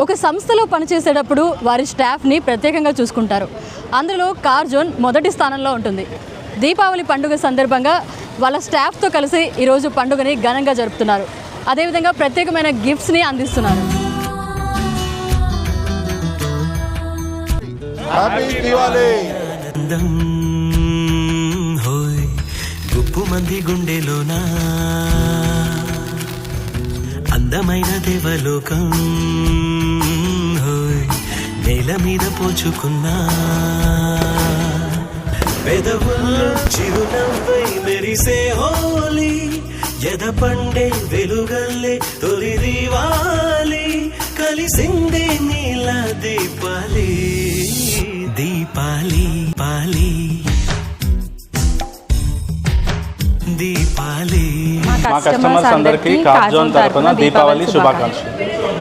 ఒక సంస్థలో పనిచేసేటప్పుడు వారి స్టాఫ్ని ప్రత్యేకంగా చూసుకుంటారు. అందులో కార్ జోన్ మొదటి స్థానంలో ఉంటుంది. దీపావళి పండుగ సందర్భంగా వాళ్ళ స్టాఫ్తో కలిసి ఈరోజు పండుగని ఘనంగా జరుపుతున్నారు. అదేవిధంగా ప్రత్యేకమైన గిఫ్ట్స్ని అందిస్తున్నారు. హ్యాపీ దివాళీ ఆనందం హోయ్ గుప్పు మంది గుండెలోనా? అందమైన దేవలోకం నేల మీద పోచుకున్నా. పెదవుల్లో చిరునవ్వై మెరిసే హోలీ ఎద పండే వెలుగల్లే తొలి దీవాలి కలిసిందే నీల దీపాలి. దీపాలి పాలి. దీపాలి. మా కస్టమర్స్ అందరికీ కార్ జోన్ తరపున దీపావళి శుభాకాంక్షలు.